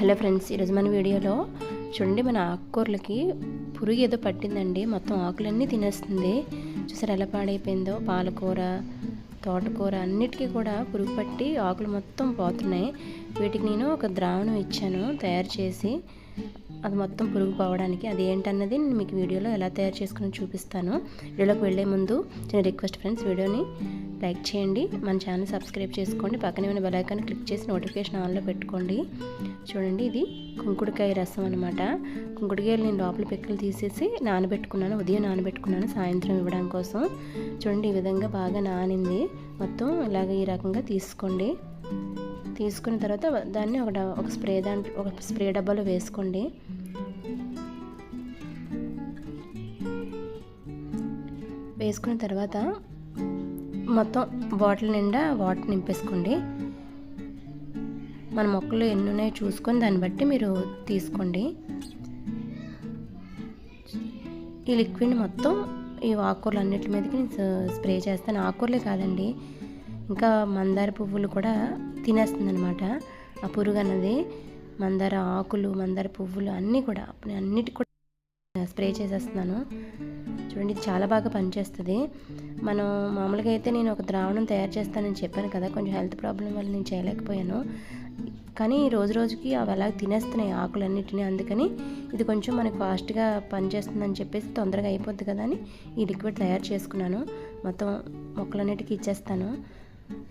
Hello friends ఈరోజు మన వీడియోలో చూడండి మన ఆకుకూరలకి పురుగు ఏదో పట్టిందండి. మొత్తం ఆకులన్నీ తినేస్తుంది. చూసారు ఎలా పాడైపోయిందో? పాలకూర తోటకూర అన్నిటికీ కూడా పురుగు పట్టి ఆకులు మొత్తం పోతున్నాయి. వీటికి నేను ఒక ద్రావణం ఇచ్చాను తయారు చేసి అది మొత్తం పురుగు పోవడానికి. అది ఏంటన్నది నేను మీకు వీడియోలో ఎలా తయారు చేసుకుని చూపిస్తాను. వీడియోలోకి వెళ్ళే ముందు చిన్న రిక్వెస్ట్ ఫ్రెండ్స్ వీడియోని లైక్ చేయండి. మన ఛానల్ సబ్స్క్రైబ్ చేసుకోండి. పక్కనే ఉన్న బెలైకాన్ని క్లిక్ చేసి నోటిఫికేషన్ ఆన్లో పెట్టుకోండి. చూడండి ఇది కుంకుడుకాయ రసం అనమాట కుంకుడుకాయలు నేను లోపల పిక్కలు తీసేసి నానబెట్టుకున్నాను. ఉదయం నానబెట్టుకున్నాను సాయంత్రం ఇవ్వడం కోసం. చూడండి ఈ విధంగా బాగా నానింది. మొత్తం ఇలాగ ఈ రకంగా తీసుకోండి. తీసుకున్న తర్వాత దాన్ని ఒక ఒక స్ప్రే దాంట్లో ఒక స్ప్రే డబ్బాలో వేసుకోండి. వేసుకున్న తర్వాత మొత్తం బాటిల్ నిండా వాటర్ నింపేసుకోండి. మన మొక్కలు ఎన్ని ఉన్నాయో చూసుకొని దాన్ని బట్టి మీరు తీసుకోండి. ఈ లిక్విడ్ మొత్తం ఈ ఆకుకూరలు అన్నిటి మీదకి నేను స్ప్రే చేస్తాను. ఆకుకూరలే కాదండి ఇంకా మందార పువ్వులు కూడా తినేస్తుంది అనమాట ఆ పురుగు అన్నది మందార ఆకులు మందార పువ్వులు అన్నీ కూడా అన్నిటి కూడా స్ప్రే చేసేస్తున్నాను. చూడండి ఇది చాలా బాగా పనిచేస్తుంది. మనం మామూలుగా అయితే నేను ఒక ద్రావణం తయారు చేస్తానని చెప్పాను కదా కొంచెం హెల్త్ ప్రాబ్లం వల్ల నేను చేయలేకపోయాను. కానీ రోజు రోజుకి అవి అలా తినేస్తున్నాయి ఆకులన్నిటిని అందుకని ఇది కొంచెం మనకు ఫాస్ట్గా పనిచేస్తుందని చెప్పేసి తొందరగా అయిపోద్ది కదా అని ఈ లిక్విడ్ తయారు చేసుకున్నాను. మొత్తం మొక్కలన్నిటికీ ఇచ్చేస్తాను.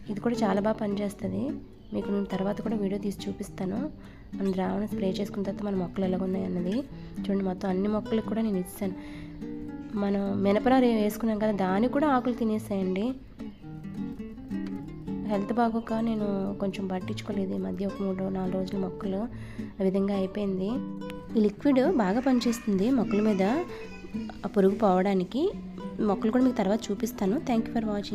ఇది కూడా చాలా బాగా పనిచేస్తుంది. మీకు నేను తర్వాత కూడా వీడియో తీసి చూపిస్తాను. మన ద్రావణం స్ప్రే చేసుకున్న తర్వాత మన మొక్కలు ఎలాగ ఉన్నాయి అన్నది చూడండి మొత్తం అన్ని మొక్కలకు కూడా నేను ఇస్తాను మనం మినపనారు వేసుకున్నాం కదా దానికి కూడా ఆకులు తినేసాయండి. హెల్త్ బాగోక నేను కొంచెం పట్టించుకోలేదు ఈ మధ్య ఒక మూడు నాలుగు రోజుల మొక్కలు. ఆ విధంగా అయిపోయింది. ఈ లిక్విడ్ బాగా పనిచేస్తుంది మొక్కల మీద ఆ పురుగు పోవడానికి. మొక్కలు కూడా మీకు తర్వాత చూపిస్తాను. Thank you for watching